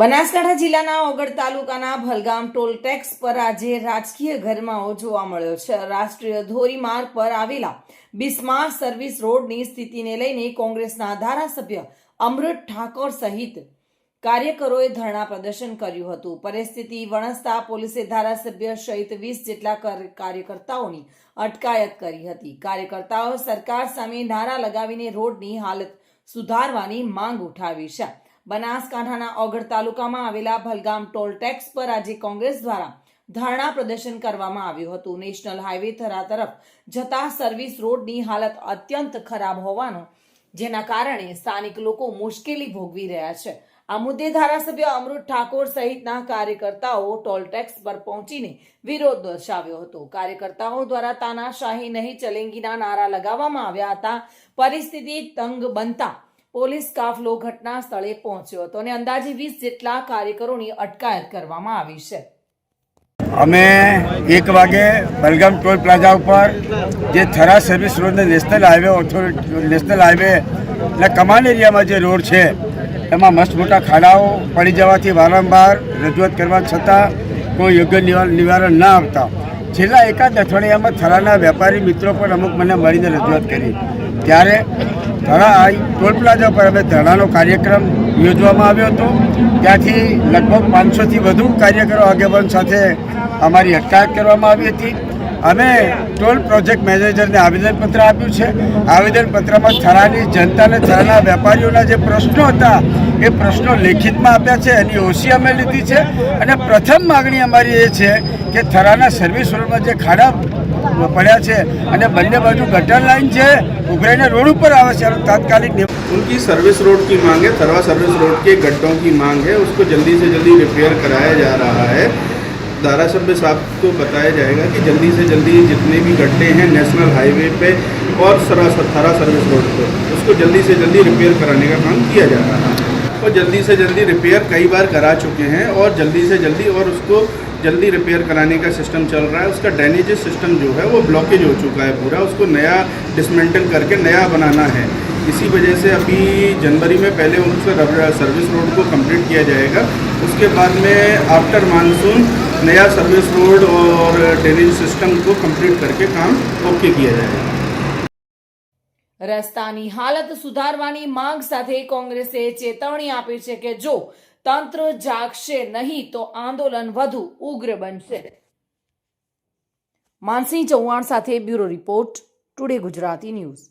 બનાસકાંઠા જિલ્લાના ઓગળ તાલુકાના Bhalgam toll tax પર આજે રાજકીય ગરમાવો જોવા મળ્યો છે. રાષ્ટ્રીય ધોરીમાર્ગ પર આવેલા બિસ્માર સર્વિસ રોડની સ્થિતિને લઈને કોંગ્રેસના ધારાસભ્ય અમૃત ઠાકોર સહિત કાર્યકરોએ ધરણા પ્રદર્શન કર્યું હતું. પરિસ્થિતિ વણસતા પોલીસે ધારાસભ્ય સહિત વીસ જેટલા કાર્યકર્તાઓની અટકાયત કરી હતી. કાર્યકર્તાઓ સરકાર સામે નારા લગાવીને રોડની હાલત સુધારવાની માંગ ઉઠાવી છે. બનાસકાંઠાના ઓગળ તાલુકામાં આવેલા ભલગામ ટોલ ટેક્સ પર આજે કોંગ્રેસ દ્વારા ધરણા પ્રદર્શન કરવામાં આવ્યું હતું. નેશનલ હાઈવે થરા તરફ જતા સર્વિસ રોડની હાલત અત્યંત ખરાબ હોવાનો, જેના કારણે સ્થાનિક લોકો મુશ્કેલી ભોગવી રહ્યા છે. આ મુદ્દે ધારાસભ્ય અમૃત ઠાકોર સહિતના કાર્યકર્તાઓ ટોલ ટેક્સ પર પહોંચીને વિરોધ દર્શાવ્યો હતો. કાર્યકર્તાઓ દ્વારા તાનાશાહી નહીં ચલેંગીના નારા લગાવવામાં આવ્યા હતા. પરિસ્થિતિ તંગ બનતા પોલીસ કાફલો ઘટના સ્થળે પહોંચ્યો હતો અને અંદાજે વીસ જેટલા કાર્યકરોની અટકાયત કરવામાં આવી છે. અમે એક વાગે બલગામ ટોલ પ્લાઝા ઉપર જે Thara service રોડને national highway authority national highway એટલે કમાન એરિયામાં જે રોડ છે, એમાં મસ્ત મોટા ખાડાઓ પડી જવાથી વારંવાર રજૂઆત કરવા છતાં કોઈ યોગ્ય નિવારણ ના આવતા છેલ્લા એકાદ અઠવાડિયામાં થરાના વેપારી મિત્રો પણ અમુક મને મળીને રજૂઆત કરી. ત્યારે આ ટોલ પ્લાઝા પર અમે ધરણાનો કાર્યક્રમ યોજવામાં આવ્યો હતો. ત્યાંથી લગભગ પાંચસોથી વધુ કાર્યકરો આગેવાન સાથે અમારી અટકાયત કરવામાં આવી હતી. અમે ટોલ પ્રોજેક્ટ મેનેજરને આવેદનપત્ર આપ્યું છે. આવેદનપત્રમાં થરાની જનતાને થરાના વેપારીઓના જે પ્રશ્નો હતા, એ પ્રશ્નો લેખિતમાં આપ્યા છે. એની ઓછી અમે લીધી છે. અને પ્રથમ માગણી અમારી એ છે કે થરાના સર્વિસ રોડમાં જે ખાડા પડ્યા છે અને બંને બાજુ ગટર લાઈન છે ઉભરાઈને રોડ ઉપર આવે છે એનું તાત્કાલિક નિવ- उनकी सर्विस रोड की मांग है थरवा सर्विस रोड के गड्ढों की मांग है उसको जल्दी से जल्दी रिपेयर कराया जा रहा है धारासभ्य साहब को बताया जाएगा कि जल्दी से जल्दी जितने भी गड्ढे हैं नेशनल हाईवे पे और सरा थरा सर्विस रोड पे उसको जल्दी से जल्दी रिपेयर कराने का काम किया जा रहा है और जल्दी से जल्दी रिपेयर कई बार करा चुके हैं और जल्दी से जल्दी और उसको जल्दी रिपेयर कराने का सिस्टम चल रहा है। उसका ड्रेनेज सिस्टम जो है वो ब्लॉकेज हो चुका है पूरा। उसको नया डिसमेंटल करके नया बनाना है। इसी वजह से अभी जनवरी में पहले उनसे सर्विस रोड को कंप्लीट किया जाएगा। उसके बाद में आफ्टर मानसून नया सर्विस रोड और ड्रेनेज सिस्टम को कंप्लीट करके काम ओके किया जाएगा। રસ્તાની હાલત સુધારવાની માંગ સાથે કોંગ્રેસે ચેતવણી આપી છે કે જો તંત્ર જાગશે નહીં, તો આંદોલન વધુ ઉગ્ર બનશે. માનસિંહ ચૌહાણ સાથે bureau report, today Gujarati news.